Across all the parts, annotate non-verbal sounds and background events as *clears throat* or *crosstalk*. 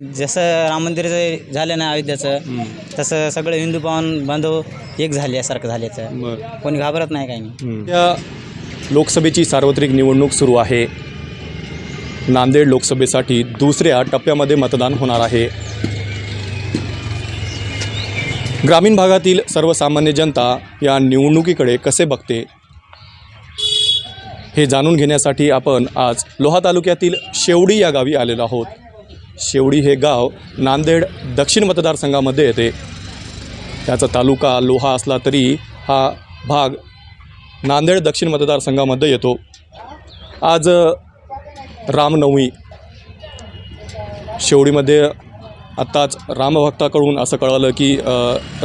जसं राम मंदिराचं झालं ना अयोध्याचं तसं सगळे हिंदू पावन बांधव एक झाल्यासारखं झाल्याचं. कोणी घाबरत नाही काही नाही. या लोकसभेची सार्वत्रिक निवडणूक सुरू आहे. नांदेड लोकसभेसाठी दुसऱ्या टप्प्यामध्ये मतदान होणार आहे. ग्रामीण भागातील सर्वसामान्य जनता या निवडणुकीकडे कसे बघते? हे जाणून घेण्यासाठी आपण आज लोहा तालुक्यातील शेवडी या गावी आलेलो आहोत. शेवडी हे गाव नांदेड दक्षिण मतदारसंघामध्ये येते. त्याचा तालुका लोहा असला तरी हा भाग नांदेड दक्षिण मतदारसंघामध्ये येतो. आज रामनवमी. शेवडीमध्ये आत्ताच रामभक्ताकडून असं कळलं की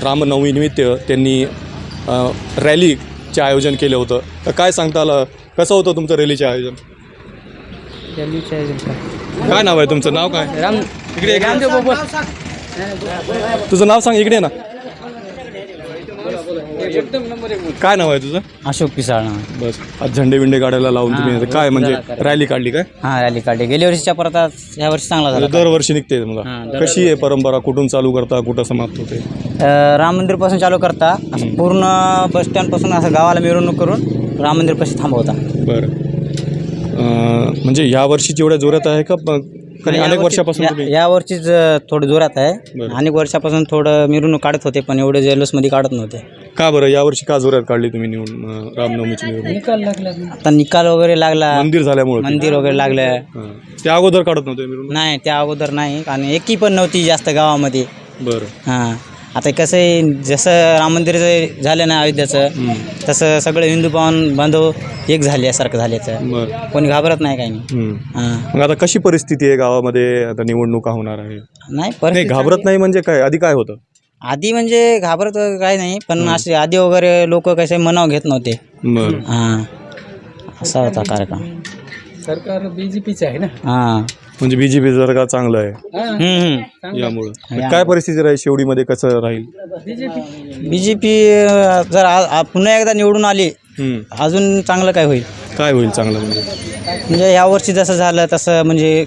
रामनवमीनिमित्त त्यांनी रॅलीचे आयोजन केलं होतं. तर काय सांगता आलं कसं होतं तुमचं रॅलीचे आयोजन काय? नाव आहे तुमचं? नाव काय? राम इकडे. तुझं नाव सांग इकडे ये ना. काय नाव आहे तुझं? अशोक पिसाळ नाव. बस. आज झंडे बिंडे काढायला लावून तुम्ही काय म्हणजे. रॅली काढली काय? हां रॅली काढली. गेल्या वर्षीच्या परत आज ह्या वर्षी चांगला झाला दरवर्षी निघते मला दरवर्षी. कशी आहे परंपरा? कुठून चालू करता? कुठं समाप्त होते? अ, राम मंदिरपासून चालू करता. असं पूर्ण बस स्टँडपासून असं गावाला मिरवणूक करून राम मंदिरपाशी थांबवता. बरं. म्हणजे या वर्षीची एवढ्या जोरात आहे का अनेक वर्षापासून तुम्ही या वर्षीच थोडं जोरात आहे. बरं. अनेक वर्षापासून थोडं मिरवणूक काढत होते पण एवढे जेलसमध्ये काढत नव्हते. का बरं या वर्षी का जोरात काढली तुम्ही निवडून अं, रामनवमीची निवडणूक? आता निकाल वगैरे लागला. मंदिर झाल्यामुळे मंदिर वगैरे लागलं. त्या अगोदर काढत नव्हते नाही त्या अगोदर नाही आणि एकी पण नव्हती जास्त गावामध्ये. बरं. हां. आता कसं आहे जसं राम मंदिराचं झालं ना अयोध्याचं तसं सगळे हिंदू पावन बांधव एक झाल्यासारखं झाल्याचं. बरं. कोणी घाबरत नाही काही नाही. हम्म. हां. मग आता कशी परिस्थिती आहे गावामध्ये? आता निवडणुका होणार आहे. नाही नाही परिस्थिती घाबरत नाही म्हणजे काय? आधी काय होतं? आधी म्हणजे घाबरत वगैरे काही नाही पण असे आधी वगैरे लोक कसे मनाव घेत नव्हते. बरं. हां. असा होता कार्यक्रम. सरकार बीजेपीचं आहे ना? हो. म्हणजे बीजेपी सरकार चांगलं आहे. यामुळं. काय परिस्थिती राहील? शेवडीमध्ये कसं राहील? बी जे पी जर आ- आ- पुन्हा एकदा निवडून आली हम्म. अजून चांगलं काय होईल? काय होईल चांगलं म्हणजे? म्हणजे यावर्षी जसं झालं तसं म्हणजे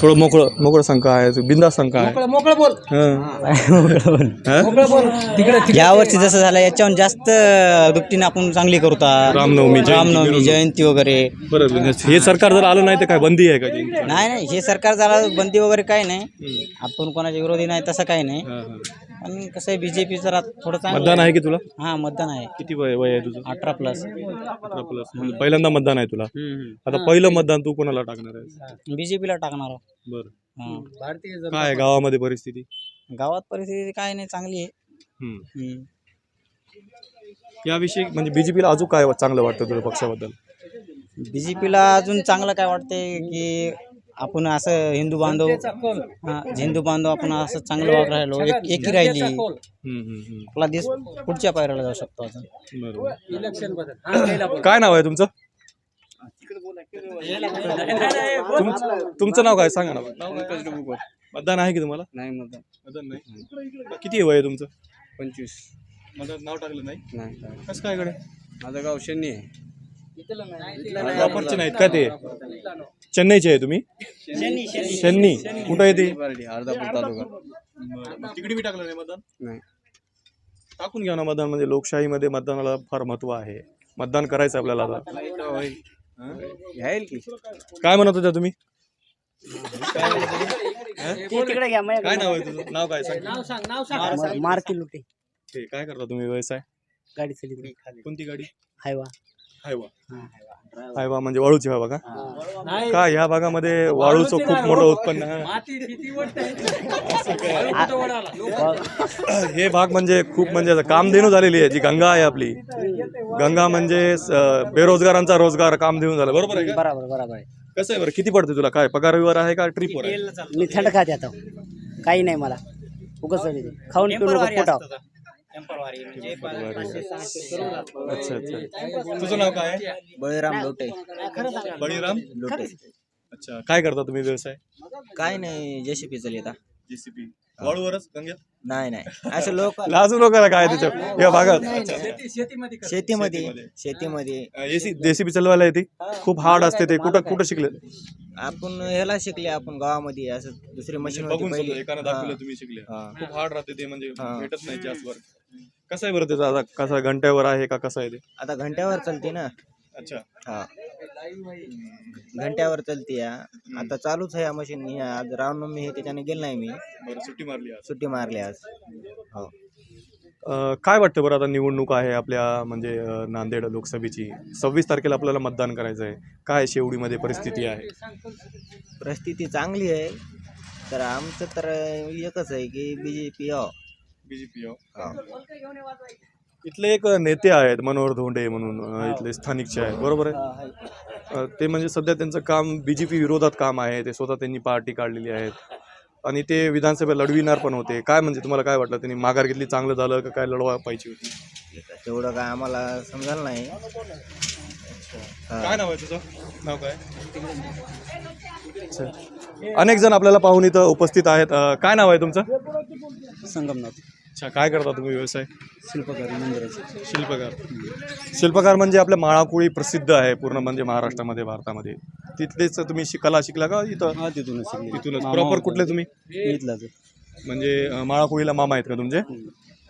थोडं मोकळं मोकळं संख्या आहे बिंदास संख्या आहे मोकळं बोल हं. हं? मोकळं बोल तिकडे यावर्षी जसं झालं याच्याहून जास्त दुपटीने आपण चांगली करता रामनवमी, जयंती, रामनवमी मिरवणूक. जयंती वगैरे बरं म्हणजे हे सरकार जर आलं नाही तर काय बंदी आहे का? नाही नाही हे सरकार झालं बंदी वगैरे काही नाही. आपण कोणाच्या विरोधी नाही तसं काही नाही हं, हं. पण कसं आहे बीजेपी जरा थोडं चांगलं मतदान आहे की तुला? हां मतदान आहे. किती वय वय आहे तुझं? अठरा प्लस अठरा प्लस म्हणजे पहिल्यांदा मतदान आहे तुला? आता पहिलं मतदान तू कोणाला टाकणार आहे बीजेपीला टाकणार आहोत. बरं. हां. काय आहे गावामध्ये परिस्थिती? गावात परिस्थिती काय नाही चांगली आहे. हम्म. याविषयी म्हणजे बीजेपीला अजून काय चांगलं वाटतं तुझ्या पक्षाबद्दल? बीजेपीला अजून चांगलं काय वाटते की आपण असं हिंदू बांधव. हा, हिंदू बांधव आपण असं चांगलं वाग राहिलो एक एकी राहिली. हं, हं, हं. आपला देश पुढच्या पायऱ्याला जाऊ शकतो अजून. बरोबर. इलेक्शनबद्दल. हा, गेला बोल. काय नाव आहे तुमचं? तुम- तुमचं नाव काय? सांगा ना. मतदान आहे की तुम्हाला? नाही मतदान. मतदान नाही. किती आहे वय तुमचं? पंचवीस. मतदान नाव टाकलं नाही? नाही कसं काय कडे माझं गाव शनी आहे. प्रॉपरचे नाहीत का ते? चेन्नईचे आहे तुम्ही? शनी कुठं आहे ते? अर्धापूर तालुका. तिकडे मी टाकलं नाही मतदान? नाही. टाकून घ्या ना मतदान म्हणजे लोकशाहीमध्ये मतदानाला फार महत्त्व आहे. मतदान करायचं आपल्याला काय म्हणत होत्या तुम्ही? काय नाव आहे तुझं? नाव काय? सांग. मारती लुटे. काय करता तुम्ही? व्यवसाय? गाडी चली कोणती गाडी? हायवा. हायवा. हायवा. म्हणजे वाळूची हवा का? का ह्या भागामध्ये वाळूचं खूप मोठं उत्पन्न आहे? हे. भाग म्हणजे खूप म्हणजे आता कामधेनू झालेली आहे जी गंगा आहे आपली. गंगा म्हणजे बेरोजगारांचा रोजगार कामधेनू झाला. बरोबर आहे का? बरोबर बरोबर आहे. कसं आहे बरं? किती पडते तुला? काय पगारावर आहे का ट्रिपवर आहे? मी थंड खात येतो काही नाही मला. उगाच खाऊन पिऊन उगाच पोटाव अच्छा अच्छा. तुझं नाव काय? आहे बळीराम लोटे. बळीराम? अच्छा काय करता तुम्ही व्यवसाय? काय नाही जेसीपी चल येता जेसीपी वाळूवरच गंगेत? नाही नाही. असं लोक *laughs* लाजू नका काय त्याच्या या भागात? शेतीमध्ये शेतीमध्ये एसी जेसीबी चालवायला येते? खूप हार्ड असते ते. कुठं कुठं शिकले? आपण ह्याला शिकले आपण गावामध्ये असं दुसरी मशीन होती बघून पहिली. समजा एकानं दाखवलं तुम्ही शिकले. हा. खूप हार्ड राहते ते म्हणजे हा. भेटत नाही जास्त. वर्क कसं आहे बरं त्याचा? आता कसा घंट्यावर आहे का कसं आहे ते? आता घंट्यावर चालते ना. अच्छा. हा. घंट्यावर चालते या. आता चालूच आहे या मशीन आज रामनवमी हे त्याच्याने गेलो नाही मी. बरं सुट्टी मारली आज. सुट्टी मारली आज. हो. अं, काय वाटतं बरं आता निवडणूक आहे आपल्या म्हणजे अं, नांदेड लोकसभेची? सव्वीस तारखेला आपल्याला मतदान करायचं आहे. काय शेवडीमध्ये परिस्थिती आहे? परिस्थिती चांगली आहे. तर आमचं तर एकच आहे की बी जे पी बीजेपी. इथले एक नेते आहेत मनोहर धोंडे म्हणून अं, इथले स्थानिकचे आहेत बरोबर आहे? अं, ते म्हणजे सध्या त्यांचं काम बीजेपी विरोधात काम आहे ते स्वतः त्यांनी पार्टी काढलेली आहेत. आणि ते विधानसभा लढविणार पण होते. काय म्हणजे तुम्हाला काय वाटलं? त्यांनी माघार घेतली चांगलं झालं का काय लढवा पाहिजे होती? तेवढं काय आम्हाला समजायला नाही. काय नाव आहे तुझं? नाव काय? अच्छा. अनेक जण आपल्याला पाहून इथं उपस्थित आहेत. अं, काय नाव आहे तुमचं? संगमनाथ. अच्छा काय करता तुम्ही व्यवसाय? शिल्पकारी मंदिराचे शिल्पकार. शिल्पकार म्हणजे आपल्या माळाकुळी प्रसिद्ध आहे पूर्ण म्हणजे महाराष्ट्रामध्ये भारतामध्ये. तिथलेच तुम्ही शि- कला शिकला का इथं? हा तिथूनच शिकले. तिथूनच. प्रॉपर कुठले तुम्ही? इथलाच म्हणजे अं, माळाकुळीला मामा आहेत का तुमचे?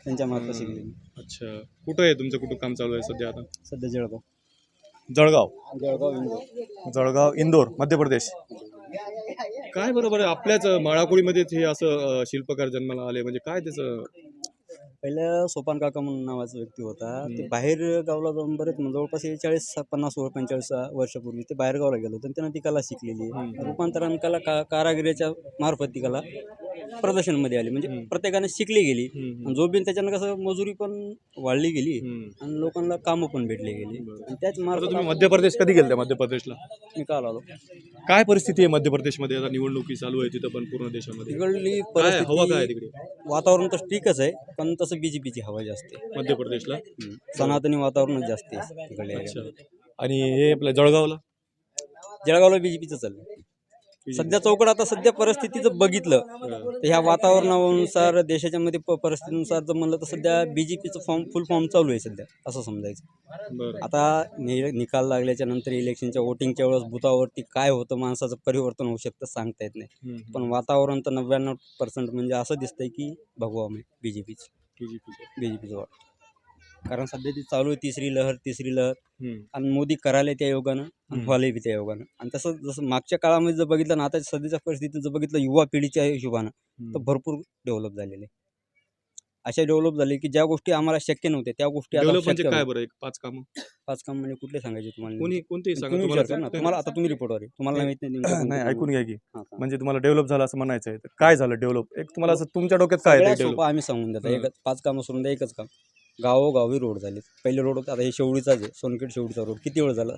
त्यांच्या मार्फत शिकले अच्छा. कुठं आहे तुमचं? कुठं काम चालू आहे सध्या आता? सध्या जळगाव. जळगाव? जळगाव इंदोर. जळगाव इंदोर मध्य प्रदेश. काय बरोबर आहे? आपल्याच माळाकुळीमध्येच हे असं अं, शिल्पकार जन्माला आले. म्हणजे काय त्याचं पहिलं सोपान काका म्हणून नावाचा व्यक्ती होता. ते बाहेर गावला जाऊन बरेच म्हणजे जवळपास हे चाळीस पन्नास वर पंचेचाळीस वर्षापूर्वी ते बाहेर गावला गेलो होतो त्यानं ती कला शिकलेली आहे. रूपांतरण कला का कारागिरीच्या मार्फत ती कला प्रदर्शनमध्ये आली. म्हणजे प्रत्येकाने शिकली गेली. आणि जो बिन त्याच्यानं कसं मजुरी पण वाढली गेली आणि लोकांना कामं पण भेटली गेली. आणि त्याच मार्फत तुम्ही मध्य प्रदेश कधी गेलते मध्य प्रदेशला मी काल आलो. काय परिस्थिती आहे मध्य प्रदेशमध्ये आता निवडणुकी चालू आहे तिथं पण पूर्ण देशामध्ये. तिकडली हवा काय तिकडे? वातावरण तर ठीकच आहे पण तसं बीजेपीची हवा जास्त आहे. मध्य प्रदेशला. सनातनी वातावरणच जास्त आहे अच्छा. मध्ये. आणि हे आपल्या जळगावला? जळगावला बीजेपीचं चाललं सध्या चौकड आता सध्या परिस्थितीचं बघितलं तर ह्या वातावरणानुसार देशाच्या मध्ये प- परिस्थितीनुसार जर म्हणलं तर सध्या बीजेपीचं फॉर्म फुल फॉर्म चालू आहे सध्या असं समजायचं. बरं. आता नि निकाल लागल्याच्या नंतर इलेक्शनच्या वोटिंगच्या वेळेस बुथावरती काय होतं माणसाचं परिवर्तन होऊ शकतं सांगता येत नाही. हम्म. पण वातावरण तर नव्याण्णव पर्सेंट म्हणजे असं दिसतंय की भगवा B J peach B J पीचं वाट कारण सध्या ती चालू आहे तिसरी लहर तिसरी लहर. आणि मोदी करायला त्या योगानं आणि. व्हायला बी त्या योगानं. आणि तसं जसं मागच्या काळामध्ये जर बघितलं ना आता सध्याच्या परिस्थितीत जर बघितलं युवा पिढीच्या हिशोबानं तर भरपूर डेव्हलप झालेले अशा डेव्हलप झाले की ज्या गोष्टी आम्हाला शक्य नव्हत्या त्या गोष्टी आता डेव्हलप म्हणजे शक्य काय. बरं एक पाच काम? पाच काम म्हणजे कुठले सांगायचे तुम्हाला? कोणी कोणतेही सांगा तुम्ही तुम्हाला विचार करा ना. सांगता तुम्हाला आता तुम्ही तुम्हाला माहीत नाही नेमकं *clears throat* कोणतं नाही काम ऐकून घ्या की. आहे. हा. म्हणजे तुम्हाला डेव्हलप झालं असं म्हणायचं आहे तर काय झालं डेव्हलप एक तुम्हाला असं तुमच्या डोक्यात काय सगळ्यात आहे डेव्हलप सोपं आम्ही सांगून देतो. एकच पाच कामं सोडून द्या एकच काम. गावोगावी रोड झाले पहिले रोड होते आता हे शेवडीचाच आहे. सोनखेड शेवडीचा रोड किती वेळ झाला?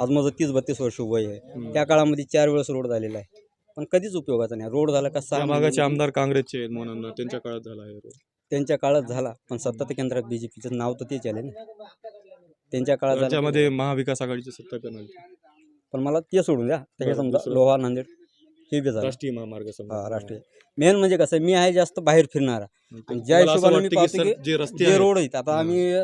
आज माझं तीस बत्तीस वर्ष वय आहे. त्या काळामध्ये चार वेळेस रोड झालेला आहे. पण कधीच उपयोगाचा नाही. रोड झाला का सहा महिने भागाचे आमदार काँग्रेसचे आहेत म्हणून त्यांच्या काळात झाला आहे. त्यांच्या काळात झाला. पण सत्ता तर केंद्रात बीजेपीचं नाव तर तेच आले ना. त्यांच्या काळात झाला. राज्यामध्ये महाविकास आघाडीची सत्ता पण आली पण मला ते सोडून द्या. त्याच्या बरं, समजा दुसरं? लोहा नांदेड हे बी झालं. राष्ट्रीय महामार्ग राष्ट्रीय. मेन म्हणजे कसं आहे, मी आहे जास्त बाहेर फिरणारा. आणि ज्या असं हिशोबाने मी वाटतं की पाहतो सर, की जे रस्ते जे आहेत- रोड आहेत आता आम्ही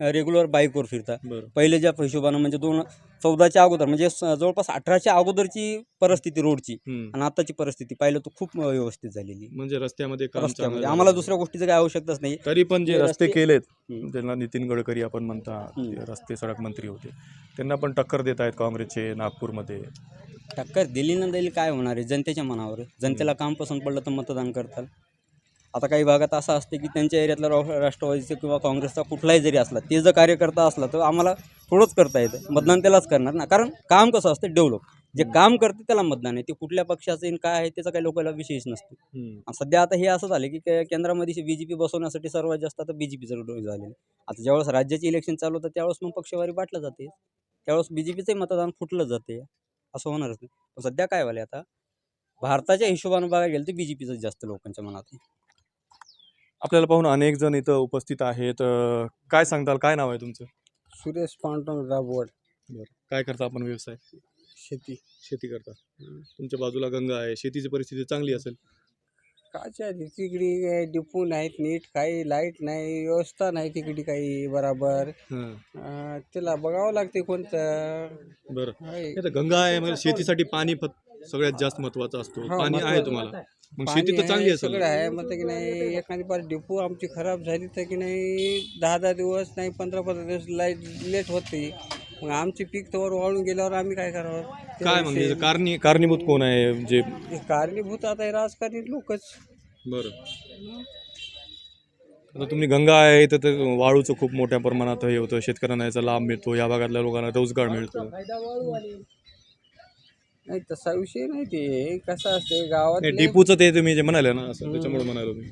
रेग्युलर बाईकवर फिरता. बरं. पहिले ज्या हिशोबानं म्हणजे दोन चौदाच्या अगोदर म्हणजे स- जवळपास अठराच्या अगोदरची परिस्थिती रोडची हम्म. आणि आताची परिस्थिती पाहिलं तर खूप व्यवस्थित झालेली म्हणजे रस्त्यामध्ये काम रस्त्यामध्ये चांगलं आम्हाला झालं. दुसऱ्या गोष्टीचं काही आवश्यकताच नाही तरी पण जे जे रस्ते रस्ते- केलेत हम्म. ज्यांना नितीन गडकरी आपण म्हणता हम्म. ते रस्ते सडक मंत्री होते त्यांना पण टक्कर देत आहेत काँग्रेसचे नागपूरमध्ये टक्कर दिली ना दिली काय होणार आहे जनतेच्या मनावर आहे. जनतेला काम पसंत पडलं तर मतदान करतात आता काही भागात असं असते की त्यांच्या एरियातला रा- राष्ट्रवादीचा किंवा काँग्रेसचा कुठलाही जरी असला ते जर कार्यकर्ता असला तर आम्हाला थोडंच करता येतं. मतदान त्यालाच करणार ना. कारण काम कसं असतं डेव्हलप. जे काम करते त्याला मतदान आहे. ते कुठल्या पक्षाचं काय आहे त्याचा काही लोकांना विशेष नसतो. सध्या आता हे असं झालं की केंद्रामध्ये बी जे पी बसवण्यासाठी सर्वात जास्त आता बी जे पीचं झालेलं आहे. आता ज्यावेळेस राज्याचे इलेक्शन चालू होतं त्यावेळेस मग पक्षवारी बाटलं जाते. त्यावेळेस बी जे पीचंही मतदान फुटलं जाते. असं होणारच नाही. पण सध्या काय व्हायला आता? भारताच्या हिशोबानं बघायला गेलं तर बी जे पीचं जास्त लोकांच्या मनात आहे. आपल्याला पाहून अनेक जण इथं उपस्थित आहेत. अं, काय सांगताल? काय नाव आहे तुमचं? सुरेश पांडुरंग राबवड. काय करता आपण व्यवसाय? शेती. शेती करता. तुमच्या बाजूला गंगा आहे. शेतीची परिस्थिती चांगली असेल. काच्या तिकडे डिपो नाहीत नीट काही लाइट नाही व्यवस्था नाही तिकडे काही बराबर. हं. अं, त्याला बघावं लागते कोणतं. बरं. तर गंगा आहे म्हणजे शेतीसाठी पाणी फक्त सगळ्यात जास्त महत्वाचं असतो. हो, पाणी आहे महत्वाचं. तुम्हाला. मग शेती तर चांगली आहे, असेल. सगळं आहे. मग की नाही एखादी बार डिपो आमची खराब झाली तर की नाही दहा दहा दिवस नाही पंधरा पंधरा दिवस लाइट लेट होते. मग आमची पीक तवर वाळून गेल्यावर आम्ही काय करावं? काय म्हणजे कारणी कारणीभूत कोण आहे जे हे कारणीभूत आता हे राजकारणी लोकच. बरं. आता तुम्ही गंगा आहे तर ते वाळूचं खूप मोठ्या प्रमाणात हे होतं शेतकऱ्यांना याचा लाभ मिळतो या भागातल्या लोकांना रोजगार मिळतो. नाही तसा विषय नाही ते. कसं असते गावात नाही डिपूचं ते तुम्ही जे म्हणाले ना असं त्याच्यामुळे म्हणालो मी.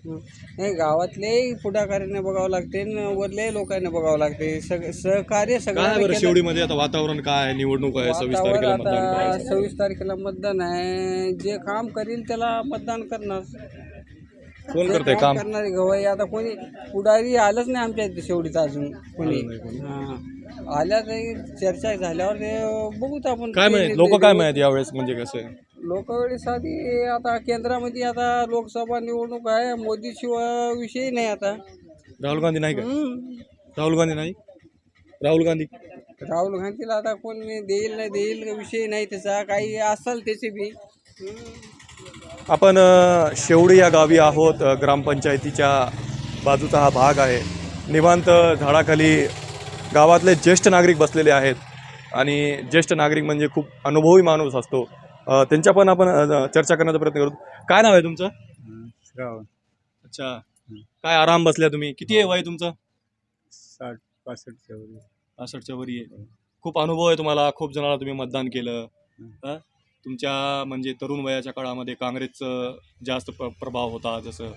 नाही गावातले पुढाकाऱ्यांना बघावं लागते न वरले लोकांना बघावं लागते. सग सहकार्य काय सगळं शेवडीमध्ये आता वातावरण काय? आहे निवडणूक आहे सव्वीस वातावरण तारखेला मतदान आता करायचं. सव्वीस तारखेला मतदान आहे. जे काम करील त्याला मतदान करणार. कोण जे करतंय काम? करणारे गवई आता कोणी पुढारी आलंच नाही आमच्या इथे शेवटीत अजून कोणी. हा. आल्या तरी चर्चा झाल्यावर ते बघूत आपण. काय माहीत? लोक काय माहीत यावेळेस म्हणजे कसं आहे? लोक वेळेसाठी आता केंद्रामध्ये आता लोकसभा निवडणूक आहे मोदी शिवाय विषय नाही आता. राहुल गांधी नाही का? हम्म. राहुल गांधी नाही? राहुल गांधी? राहुल गांधीला आता कोणी देईल नाही देईल विषय नाही त्याचा. काही असेल त्याचे बी. आपण शेवडी या गावी आहोत. ग्रामपंचायतीच्या बाजूचा हा भाग आहे. निवांत झाडाखाली गावातले ज्येष्ठ नागरिक बसलेले आहेत. आणि ज्येष्ठ नागरिक म्हणजे खूप अनुभवी माणूस असतो. त्यांच्या पण आपण चर्चा करण्याचा प्रयत्न करू. काय नाव आहे तुमचं? श्रावण. अच्छा. काय आराम बसल्या तुम्ही? किती आहे वय तुमचं? साठ पासष्टच्या वर पासष्टच्या वरी आहे खूप अनुभव आहे तुम्हाला. खूप जणांना तुम्ही मतदान केलं? तुमच्या म्हणजे तरुण वयाच्या काळामध्ये काँग्रेसचं जास्त प्र प्रभाव होता जसं.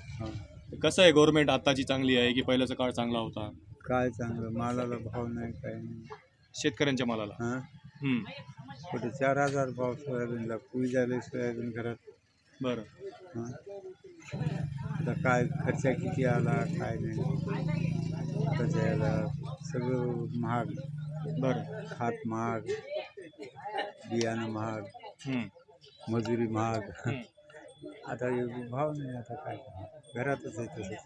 कसं आहे गव्हर्नमेंट आत्ताची चांगली आहे की पहिल्याचा काळ चांगला होता? काय चांगलं? मालाला भाव नाही काय नाही. शेतकऱ्यांच्या मालाला? हां? हम्म, कुठे चार हजार भाव सोयाबीनला कुई झाले सोयाबीन घरात. बरं. हां? आता काय खर्च किती आला काय नाही. त्याच्या याला सगळं महाग. बरं. खात महाग बियाणं महाग. मजुरी महाग. आता हे भाव नाही आता काय करणार. घरातच आहे तसंच.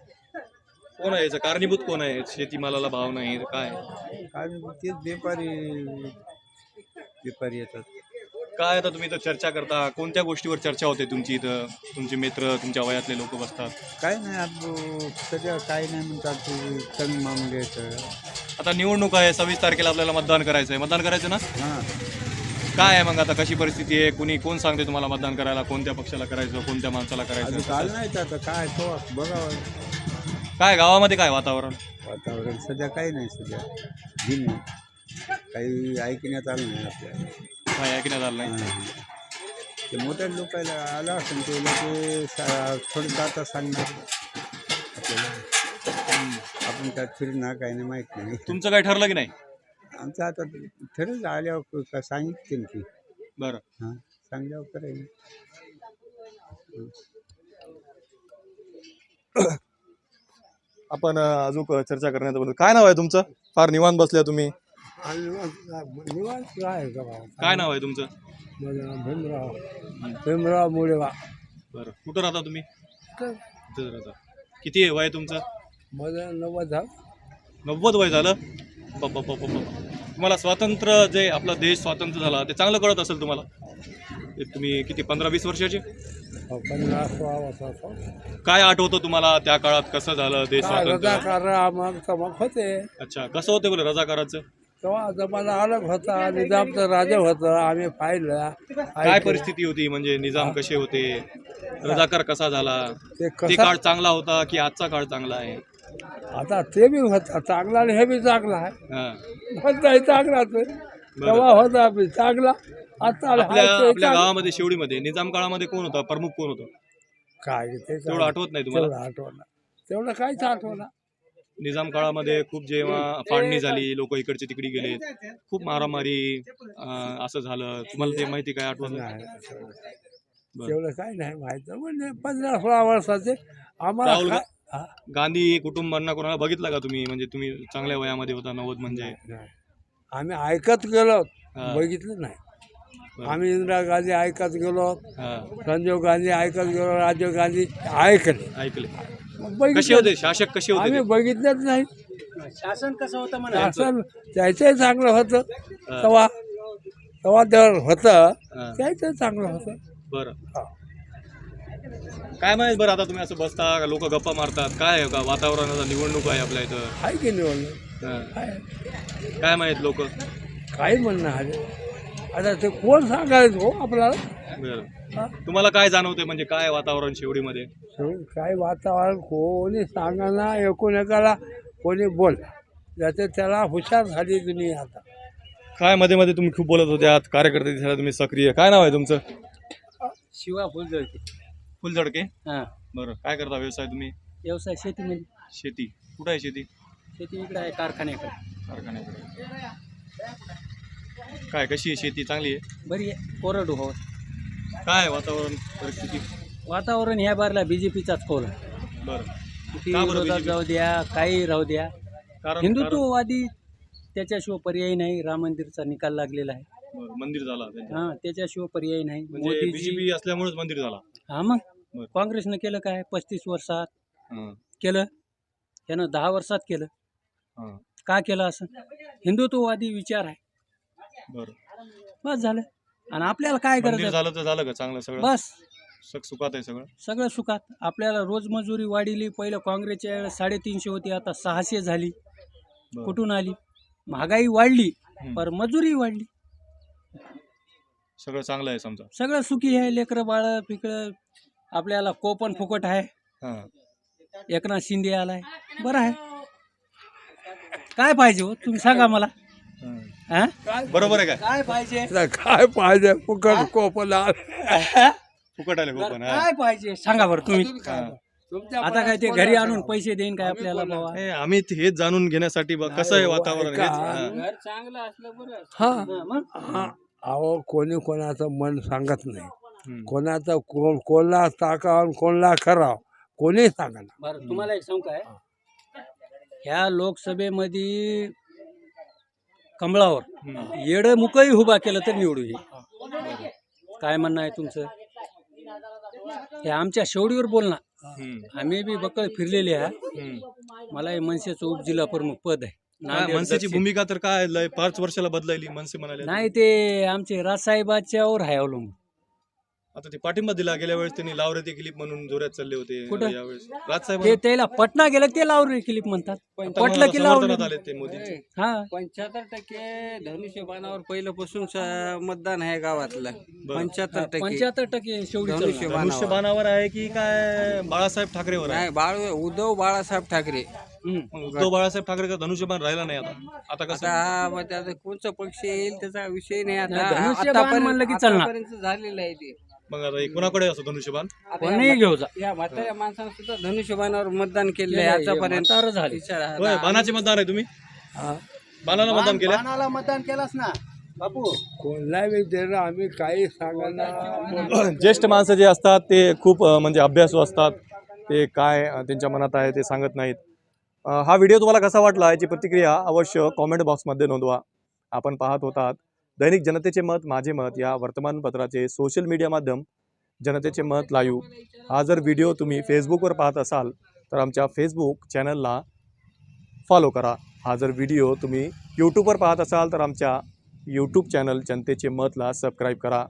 कोण आहे याचं? कारणीभूत कोण आहे? शेतीमालाला भाव नाही काय? काय तेच व्यापारी व्यापारी येतात. काय आता तुम्ही तर चर्चा करता? कोणत्या गोष्टीवर चर्चा होते तुमची इथं? तुमचे मित्र तुमच्या वयातले लोक बसतात. काय नाही आता सध्या काय नाही म्हणतात ते कमी मागून घ्यायचं. आता निवडणूक आहे सव्वीस तारखेला आपल्याला मतदान करायचं आहे मतदान करायचं ना? हां. काय आहे मग आता? कशी परिस्थिती आहे? कुणी कोण सांगते तुम्हाला मतदान करायला? कोणत्या पक्षाला करायचं? कोणत्या माणसाला अजून करायचं काल नाही काय तो बघावं काय गावामध्ये काय वातावरण? वातावरण सध्या काही नाही सध्या. दिन काही ऐकण्यात आलं नाही आपल्याला. काय ऐकण्यात आलं नाही? हां. ते मोठ्या लोकांना आलं असेल ते लोक थोडं आता सांगणार. आपल्याला. आपण काय फिरणार काही नाही माहीत नाही. तुमचं काय ठरलं की नाही? आमचं आता ठरलं आल्यावर सांगितलं की. बरं. हां सांगल्यावर करेल आपण अं, अजून चर्चा करण्याचं बद्दल काय नाव आहे तुमचं? फार निवांत बसल्या तुम्ही. निवांत काय काय नाव आहे तुमचं? भीमराव. भीमराव मुळेवा. बरं. कुठं राहता तुम्ही? राहता. किती आहे वय तुमचं? माझं नव्वद झालं. नव्वद वय झालं? बाप बाप बाप बाप. तुम्हाला स्वातंत्र्य जे आपला देश स्वातंत्र्य झाला ते चांगलं कळत असेल तुम्हाला? ते तुम्ही किती पंधरा वीस वर्षाचे? वर्षाचा काय आठवतं तुम्हाला त्या काळात कसं झालं देश स्वातंत्र्य? होते. अच्छा कसं होतं बरं रजाकाराचं? तेव्हा जमाना अलग होता निजामचं राजा होतं आम्ही पाहिलं. काय परिस्थिती होती? म्हणजे निजाम कसे होते? रजाकार कसा झाला? ते काळ चांगला होता की आजचा काळ चांगला आहे? आता ते बी होता चांगला आणि हे बी चांगला आहे. हा. होता चांगलाच. तेव्हा होता बी चांगला. आता आपल्या. गावामध्ये शेवडीमध्ये निजाम काळामध्ये कोण होता? प्रमुख कोण होतं? काय ते तेवढं आठवत नाही तुम्हाला? आठवलं तेवढं काहीच आठवलं निजाम काळामध्ये खूप जेव्हा फाळणी झाली लोक इकडचे तिकडे गेले खूप मारामारी असं झालं. तुम्हाला ते माहिती काय आठवत नाही? तेवढं काही नाही माहीत. म्हणजे पंधरा सोळा वर्षाचे आम्हाला काय- हा? गांधी कुटुंबांना कोणाला बघितलं का तुम्ही? म्हणजे तुम्ही चांगल्या वयामध्ये होता नव्वद म्हणजे. आम्ही ऐकत गेलो. बघितलं नाही. आम्ही इंदिरा गांधी ऐकत गेलो संजीव गांधी ऐकत गेलो राजीव गांधी ऐकले. ऐकले. कसे होते? शासक कसे होते आम्ही? बघितलंच नाही. शासन कसं होतं म्हणा शासन त्याचंही चांगलं होतं. तेव्हा तेव्हा जर होतं. त्याचं चांगलं होतं. बरं. काय माहीत बरं आता तुम्ही असं बसता लोक गप्पा मारतात? काय आहे का वातावरणाचा निवडणूक आहे आपल्या इथं? आहे की निवडणूक? हा. आहे. काय माहीत लोक? काही म्हणणं आहे. आता ते कोण सांगायचं हो आपल्याला? हा? तुम्हाला काय जाणवते म्हणजे काय वातावरण शिवडीमध्ये शेवटी काय वातावरण कोणी सांगाना एकूण एकाला कोणी बोल. ज्याचे त्याला हुशार झाली दुनिया आता. काय मध्ये मध्ये तुम्ही खूप बोलत होते आत कार्यकर्ते दिसायला तुम्ही सक्रिय. काय नाव आहे तुमचं? शिवा फुलजळकी फुलझडके हां. बरं काय करता व्यवसाय तुम्ही? व्यवसाय शेतीमध्ये शेती. कुठं आहे शेती? शेती इकडे आहे कारखान्याकडे. कारखान्याकडे. काय कशी आहे शेती? चांगली आहे? बरी आहे. कोरडू हो काय आहे वातावरण परिस्थिती? वातावरण ह्या बारला बी जे पीचाच कोल आहे. बरं. किती का बरं विरोधात BJP? जाऊ द्या काही राहू द्या. कारण हिंदुत्ववादी त्याच्याशिवाय पर्याय नाही. राम मंदिरचा निकाल लागलेला आहे. मंदिर झाला. हा त्याच्याशिवाय पर्याय नाही. म्हणजे मोदीजी बीजेपी असल्यामुळेच मंदिर झाला. हा मग? बरं. काँग्रेसनं केलं काय? पस्तीस वर्षात हां, केलं. त्यानं दहा वर्षात केलं. हां. का केलं असं? हिंदुत्ववादी विचार आहे. बरं. बस झालं. आणि आपल्याला काय मंदिर करायचं झालं तर झालं का चांगलं सगळं? बस. सुखात आहे सगळं? सगळं सुखात. आपल्याला रोज मजुरी वाढली. पहिलं काँग्रेसच्या वेळेस साडेतीनशे होती आता सहाशे झाली. बरं. कुठून आली? महागाई वाढली. पर मजुरी वाढली. सगळं चांगलं आहे समजा. सगळं सुखी आहे लेकरं बाळ पिकळं. आपल्याला कोपन फुकट आहे. हां. एकनाथ शिंदे आलाय. बरं आहे. काय पाहिजे हो? तुम्ही सांगा मला. हां. हा? बरोबर आहे काय काय पाहिजे? आता काय पाहिजे? फुकट कोपला फुकट आले हा. काय पाहिजे? सांगा बरं तुम्ही. आता काय ते घरी आणून पैसे देईन काय आपल्याला बाबा? हे आम्ही ते हेच जाणून घेण्यासाठी बघ कसं आहे वातावरण हेच. हां. घर चांगलं असलं बरं. मग? हा. अहो कोणी कोणाचं मन सांगत नाही. कोणाचं कोण कोणला टाकावं कोणला करावं कोणी सांगणार बरं तुम्हाला एक सांगू काय? ह्या लोकसभेमध्ये कमळावर येड मुकही उभा केलं तर निवडू हे. काय म्हणणं आहे तुमचं? हे आमच्या शेवडीवर बोलणार. आम्ही बी बक्कळ फिरलेले आहे. मला हे मनसेचं उपजिल्हा प्रमुख पद आहे. काय मनसेची. भूमिका तर काय लय पाच वर्षाला बदलायली मनसे म्हणाले नाही ते आमचे राजसाहेबाच्यावर आहे अवलंबून. आता ते पाठिंबा दिला गेल्या वेळेस त्यांनी लावरे ते क्लिप म्हणून जोरात चालले होते कुठं? यावेळेस. राजसाहेब ते त्याला पटना गेलं ते लावरे क्लिप म्हणतात. पटलं की लावले समर्थनात आले ते मोदींचे. हा. पंच्याहत्तर टक्के धनुष्यबाणावर पहिल्यापासून मतदान आहे गावातलं. पंच्याहत्तर टक्के. पंच्याहत्तर टक्के शेवटी धनुष्यबाणावर. आहे की काय बाळासाहेब ठाकरेवर आहे? नाही बाळ उद्धव बाळासाहेब ठाकरे. मग उद्धव बाळासाहेब ठाकरे का धनुष्यबाण राहिला नाही आता? आता कसं? आता हा मग त्याचा कोणचा पक्ष येईल त्याचा विषय नाही नाही, आता धनुष्यबाण म्हणलं की चालणार. आतापर्यंत झालेलं आहे ते. मग आता हे कोणाकडे असं धनुष्यबाण? आता कोणीही या घेऊ जा. या म्हाताऱ्या माणसानं सुद्धा धनुष्यबाणावर मतदान केलेलं आहे केलंय, आतापर्यंत. झाले. विचार हा. होय बाणाचे मतदार आहे तुम्ही? बाणाला मतदान केलं बाणाला मतदान केलास ना. बापू. कोणला विचार आम्ही काही सांगायला ज्येष्ठ माणसं जे असतात ते खूप अ, म्हणजे अभ्यासू असतात. ते काय अ, त्यांच्या मनात आहे ते सांगत नाहीत. अ, हा व्हिडिओ तुम्हाला कसा वाटला याची प्रतिक्रिया अवश्य कॉमेंट बॉक्समध्ये नोंदवा. आपण पाहत होतात. दैनिक जनतेचे मत माझे मत या वर्तमानपत्राचे सोशल मीडिया माध्यम जनतेचे मत लाईव्ह हा जर व्हिडिओ तुम्ही फेसबुकवर पाहत असाल तर आमच्या फेसबुक चॅनलला फॉलो करा. हा जर व्हिडिओ तुम्ही यूट्यूबवर पाहत असाल तर आमच्या यूट्यूब चॅनल जनतेचे मतला सबस्क्राईब करा.